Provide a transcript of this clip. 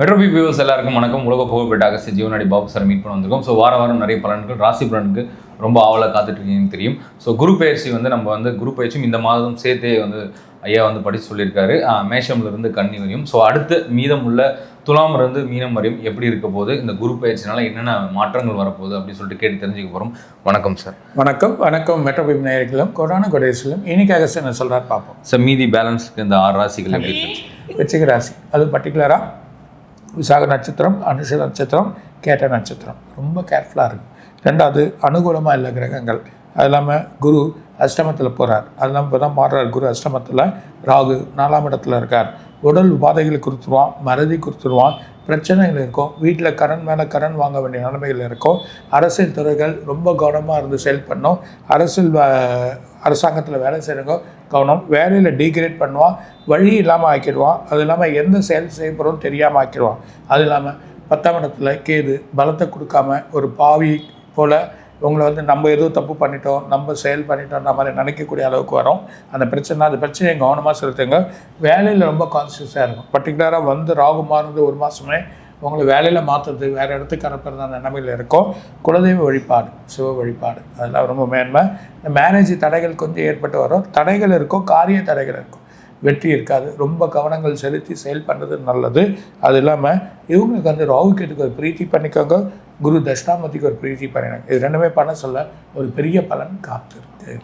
மெட்ரோபி viewers எல்லாருக்கும் வணக்கம். உலக புகழ்பெற்ற அகஸ்தி ஜீவனாடி பாபு சார் மீட் பண்ண வந்திருக்கோம். ஸோ வார வாரம் நிறைய பலன்கள் ராசி பலனுக்கு ரொம்ப ஆவலாக காத்துட்டு இருக்கீங்கன்னு தெரியும். ஸோ குரு பயிற்சி வந்து நம்ம வந்து குரு பயிற்சியும் இந்த மாதம் சேர்த்தே வந்து ஐயா வந்து படித்து சொல்லியிருக்காரு. ஆஹ் மேஷம்ல இருந்து கன்னி வரையும். ஸோ அடுத்து மீதம் உள்ள துலாம் இருந்து மீனம் வரையும் எப்படி இருக்க போகுது? இந்த குரு பயிற்சினால என்னென்ன மாற்றங்கள் வரப்போகுது அப்படின்னு சொல்லிட்டு கேட்டு தெரிஞ்சுக்க போகிறோம் வணக்கம் சார். வணக்கம். வணக்கம் மெட்ரோபிம் நேயர்களும் கொரோனா கொடேசிலும் இன்னைக்காக என்ன சொல்கிறார் பார்ப்போம். சார் மீதி பேலன்ஸ்க்கு இந்த ஆறு ராசிகள் எப்படி விருச்சிக ராசி. அது பர்டிகுலராக விசாக நட்சத்திரம் அனுஷ நட்சத்திரம் கேட்ட நட்சத்திரம். ரொம்ப கேர்ஃபுல்லாக இருக்கும் ரெண்டாவது அனுகூலமாக இல்லை கிரகங்கள். அது இல்லாமல் குரு அஷ்டமத்தில் போகிறார் அது இல்லாமல் இப்போ தான் மாறுறார் குரு அஷ்டமத்தில். ராகு நாலாம் இடத்துல இருக்கார். உடல் உபாதைகளை கொடுத்துருவான் மறதி கொடுத்துருவான் பிரச்சனைகள் இருக்கும். வீட்டில் கடன் மேலே கடன் வாங்க வேண்டிய நிலைமைகள் இருக்கும். அரசியல் துறைகள் ரொம்ப கவனமாக இருந்து செயல் பண்ணும் அரசியல் வ- அரசாங்கத்தில் வேலை செய்கிறவங்க கவனம். வேலையில் டீக்ரேட் பண்ணுவான் வழி இல்லாமல் ஆக்கிடுவான் அது இல்லாமல் எந்த செயல் செய்யப்படுறோம் தெரியாமல் ஆக்கிடுவான் அது இல்லாமல் பத்தாம் இடத்துல கேது பலத்தை கொடுக்காம ஒரு பாவி போல் உங்களை வந்து நம்ம ஏதோ தப்பு பண்ணிட்டோம் நம்ம செயல் பண்ணிட்டோம்ன்ற மாதிரி நினைக்கக்கூடிய அளவுக்கு வரும். அந்த பிரச்சனை அந்த பிரச்சனையை கவனமாக செலுத்துங்க. வேலையில் ரொம்ப கான்சியஸாக இருக்கும் பர்டிகுலராக வந்து ராகு மாறுறது ஒரு மாதமே உங்களை வேலையில் மாற்றுறது வேறு இடத்துக்கு அனுப்புறது நிலைமையில் இருக்கும். குலதெய்வ வழிபாடு சிவ வழிபாடு. அதெல்லாம் ரொம்ப மேன்மை. இந்த மேரேஜ் தடைகள் கொஞ்சம் ஏற்பட்டு வரும். தடைகள் இருக்கும் காரிய தடைகள் இருக்கும். வெற்றி இருக்காது. ரொம்ப கவனங்கள் செலுத்தி செயல் பண்ணுறது நல்லது. அது இல்லாமல் இவங்களுக்கு வந்து ராகுக்கேதுக்கு ஒரு பிரீத்தி பண்ணிக்கோங்க. குரு தட்சிணாமூர்த்திக்கு ஒரு பிரீத்தி பண்ணினாங்க இது ரெண்டுமே பண்ண சொல்ல ஒரு பெரிய பலன் காத்திருக்கு.